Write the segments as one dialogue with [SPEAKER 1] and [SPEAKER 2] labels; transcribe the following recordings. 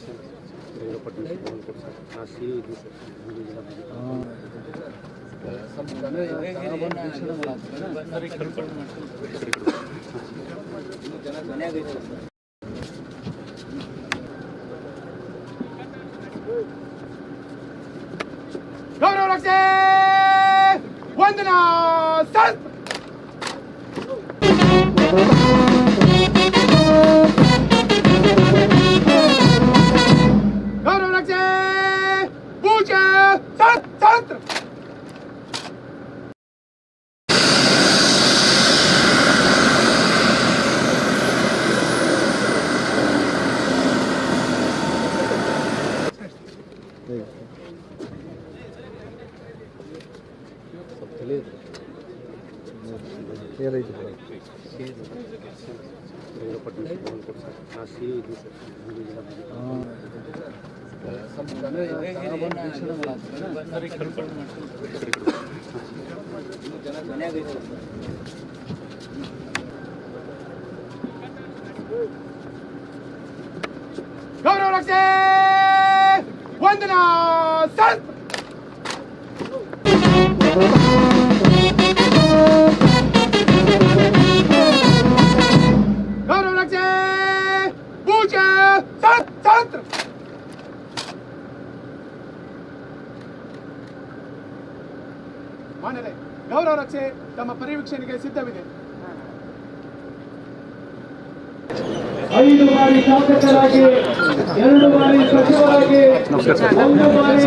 [SPEAKER 1] Section
[SPEAKER 2] రేగపట్నం కోల్కోట్ sir నా CE ఇది సార్ గౌరవ రక్ష వందనా సార్ Tantra. ఏదైతే
[SPEAKER 3] ಗೌರವ ರಕ್ಷೆ ವಂದನಾ ಸತ್ ತಮ್ಮ ಪರಿವೀಕ್ಷಣೆಗೆ ಸಿದ್ಧವಿದೆ.
[SPEAKER 4] ಐದು ಬಾರಿ ಶಾಸಕರಾಗಿ ಎರಡು ಬಾರಿ ಸಚಿವರಾಗಿ ಒಂದು ಬಾರಿ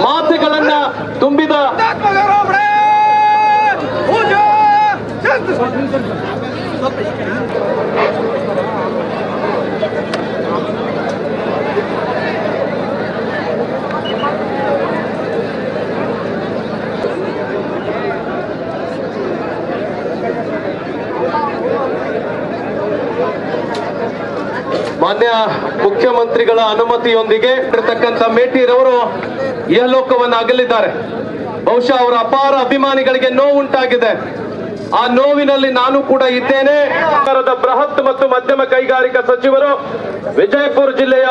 [SPEAKER 4] ಮಾತುಗಳನ್ನ ತುಂಬಿದ ಮಾನ್ಯ ಮುಖ್ಯಮಂತ್ರಿಗಳ ಅನುಮತಿಯೊಂದಿಗೆ ಇರತಕ್ಕಂತ ಮೇಟಿರವರು ಇಹಲೋಕವನ್ನು ಅಗಲಿದ್ದಾರೆ ಬಹುಶಃ ಅವರ ಅಪಾರ ಅಭಿಮಾನಿಗಳಿಗೆ ನೋವುಂಟಾಗಿದೆ. ಆ ನೋವಿನಲ್ಲಿ ನಾನು ಕೂಡ ಇದ್ದೇನೆ. ಬೃಹತ್ ಮತ್ತು ಮಧ್ಯಮ ಕೈಗಾರಿಕಾ ಸಚಿವರು ವಿಜಯಪುರ ಜಿಲ್ಲೆಯ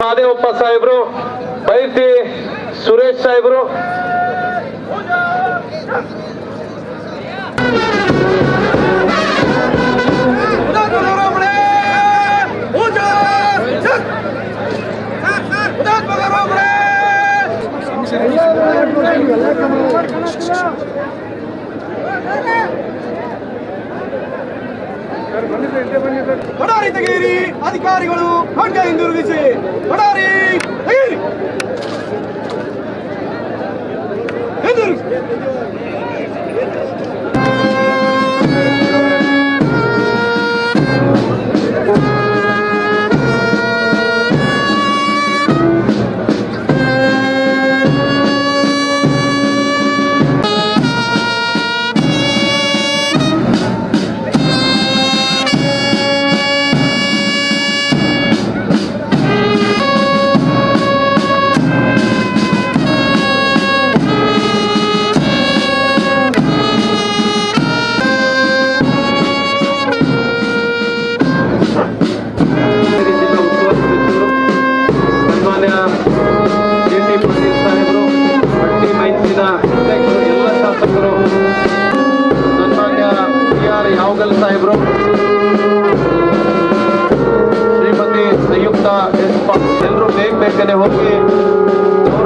[SPEAKER 4] ಮಹದೇವಪ್ಪ ಸಾಹೇಬರು ಬೈತಿ ಸುರೇಶ್ ಸಾಹೇಬರು.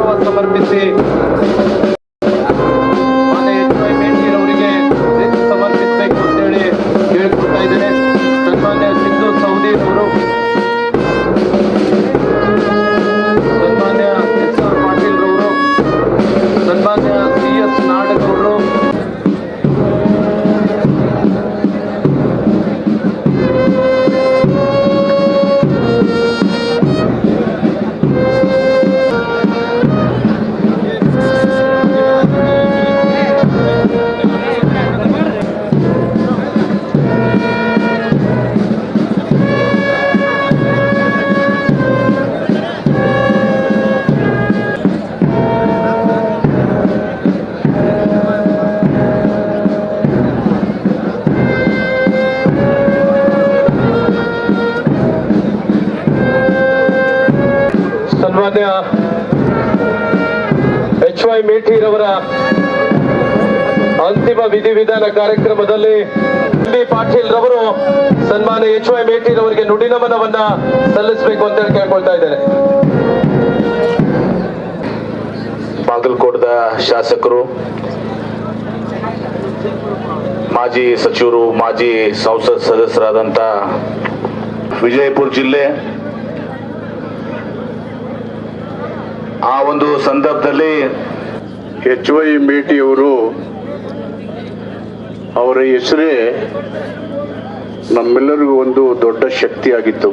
[SPEAKER 4] ಗೌರವ ಸಮರ್ಪಿಸಿ ಮೇಠಿರವರ ಅಂತಿಮ ವಿಧಿವಿಧಾನ ಕಾರ್ಯಕ್ರಮದಲ್ಲಿ ಬಿ ಪಾಟೀಲ್ ರವರು ಸನ್ಮಾನ ಎಚ್ ವೈ ಮೇಟೀರ್ ಅವರಿಗೆ ನುಡಿನಮನವನ್ನ ಸಲ್ಲಿಸಬೇಕು ಅಂತ ಹೇಳಿ ಕೇಳ್ಕೊಳ್ತಾ ಇದ್ದೇನೆ.
[SPEAKER 1] ಬಾಗಲಕೋಟದ ಶಾಸಕರು, ಮಾಜಿ ಸಚಿವರು, ಮಾಜಿ ಸಂಸತ್ ಸದಸ್ಯರಾದಂತ ವಿಜಯಪುರ ಜಿಲ್ಲೆ, ಆ ಒಂದು ಸಂದರ್ಭದಲ್ಲಿ
[SPEAKER 5] ಎಚ್ ವೈ ಮೇಟಿಯವರು ಅವರ ಹೆಸರೇ ನಮ್ಮೆಲ್ಲರಿಗೂ ಒಂದು ದೊಡ್ಡ ಶಕ್ತಿಯಾಗಿತ್ತು.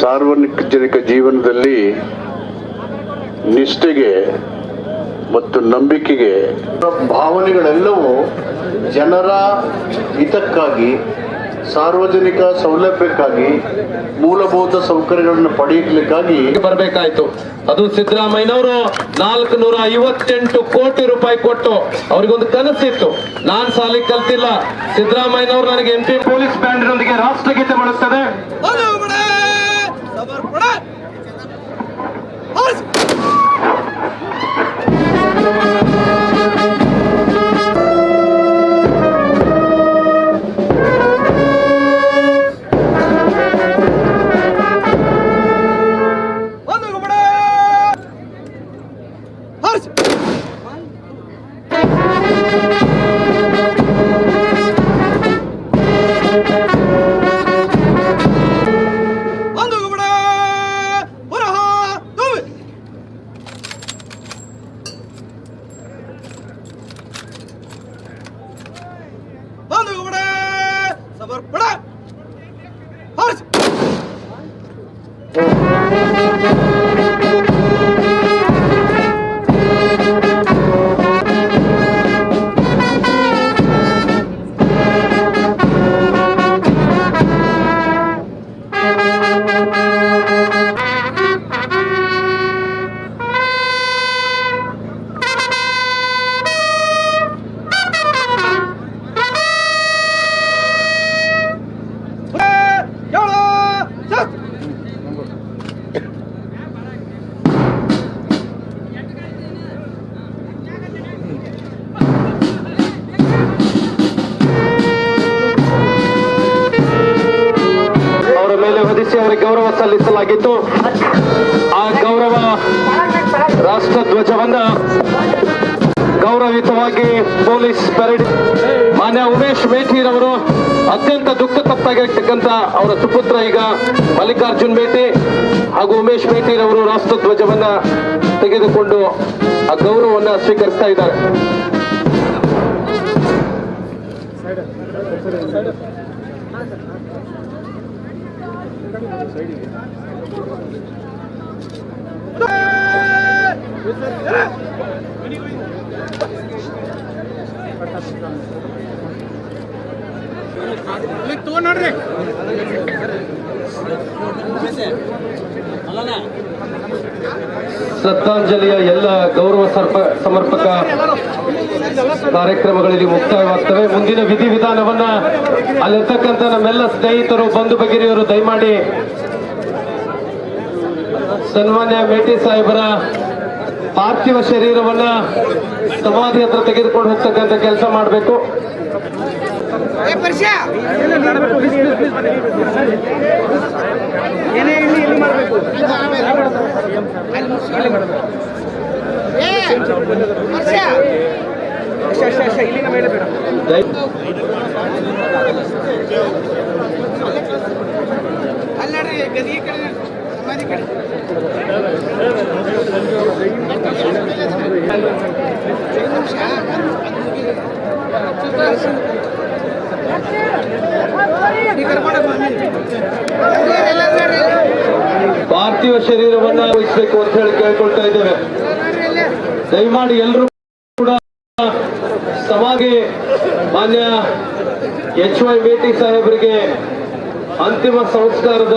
[SPEAKER 5] ಸಾರ್ವಜನಿಕ ಜೀವನದಲ್ಲಿ ನಿಷ್ಠೆಗೆ ಮತ್ತು ನಂಬಿಕೆಗೆ ಭಾವನೆಗಳೆಲ್ಲವೂ ಜನರ ಹಿತಕ್ಕಾಗಿ ಸಾರ್ವಜನಿಕ ಸೌಲಭ್ಯಕ್ಕಾಗಿ, ಮೂಲಭೂತ ಸೌಕರ್ಯಗಳನ್ನು ಪಡೆಯಲಿಕ್ಕಾಗಿ
[SPEAKER 4] ಬರಬೇಕಾಯ್ತು. ಅದು ಸಿದ್ದರಾಮಯ್ಯನವರು ನಾಲ್ಕು ನೂರ ಐವತ್ತೆಂಟು ಕೋಟಿ ರೂಪಾಯಿ ಕೊಟ್ಟು ಅವ್ರಿಗೊಂದು ಕನಸಿತ್ತು ನಾನ್ ಸಾಲಿ ಕಲ್ತಿಲ್ಲ. ಸಿದ್ದರಾಮಯ್ಯನವರು ನನಗೆ ಎಂ ಪಿ ಪೊಲೀಸ್ ಬ್ಯಾಂಡ್ನೊಂದಿಗೆ ರಾಷ್ಟ್ರಗೀತೆ ಮಾಡುತ್ತದೆ
[SPEAKER 3] Thank ಒಂದು
[SPEAKER 4] ಸಲ್ಲಿಸಲಾಗಿತ್ತು. ಆ ಗೌರವ ರಾಷ್ಟ್ರ ಧ್ವಜವನ್ನ ಗೌರವಿತವಾಗಿ ಪೊಲೀಸ್ ಪರೇಡ್ ಮಾನ್ಯ ಉಮೇಶ್ ಮೇಟಿರವರು ಅತ್ಯಂತ ದುಃಖ ತಪ್ಪಾಗಿರ್ತಕ್ಕಂಥ ಅವರ ಸುಪುತ್ರ ಈಗ ಮಲ್ಲಿಕಾರ್ಜುನ್ ಮೇಟಿ ಹಾಗೂ ಉಮೇಶ್ ಮೇಟಿರವರು ರಾಷ್ಟ್ರ ಧ್ವಜವನ್ನ ತೆಗೆದುಕೊಂಡು ಆ ಗೌರವವನ್ನ ಸ್ವೀಕರಿಸ್ತಾ ಇದ್ದಾರೆ. ಶ್ರದ್ಧಾಂಜಲಿಯ ಎಲ್ಲ ಗೌರವ ಸರ್ಪ ಸಮರ್ಪಕ ಕಾರ್ಯಕ್ರಮಗಳಲ್ಲಿ ಮುಕ್ತಾಯವಾಗ್ತವೆ. ಮುಂದಿನ ವಿಧಿವಿಧಾನವನ್ನ ಅಲ್ಲಿರ್ತಕ್ಕಂಥ ನಮ್ಮೆಲ್ಲ ಸ್ನೇಹಿತರು, ಬಂಧು ಬಗೆರಿಯವರು ದಯಮಾಡಿ ಸನ್ಮಾನ್ಯ ಮೇಟಿ ಸಾಹೇಬರ ಪಾರ್ಥಿವ ಶರೀರವನ್ನ ಸಮಾಧಿ ಹತ್ರ ತೆಗೆದುಕೊಂಡು ಹೋಗ್ತಕ್ಕಂಥ ಕೆಲಸ ಮಾಡಬೇಕು. ದಯ ಪಾರ್ಥಿವ ಶರೀರವನ್ನ ವಹಿಸಬೇಕು ಅಂತ ಹೇಳಿ ಕೇಳ್ಕೊಳ್ತಾ ಇದ್ದೇವೆ. ದಯಮಾಡಿ ಎಲ್ಲರೂ ಕೂಡ ಸಮಾಗೆ ಮಾನ್ಯ ಎಚ್ ವೈ ಬೇಟಿ ಸಾಹೇಬರಿಗೆ ಅಂತಿಮ ಸಂಸ್ಕಾರದ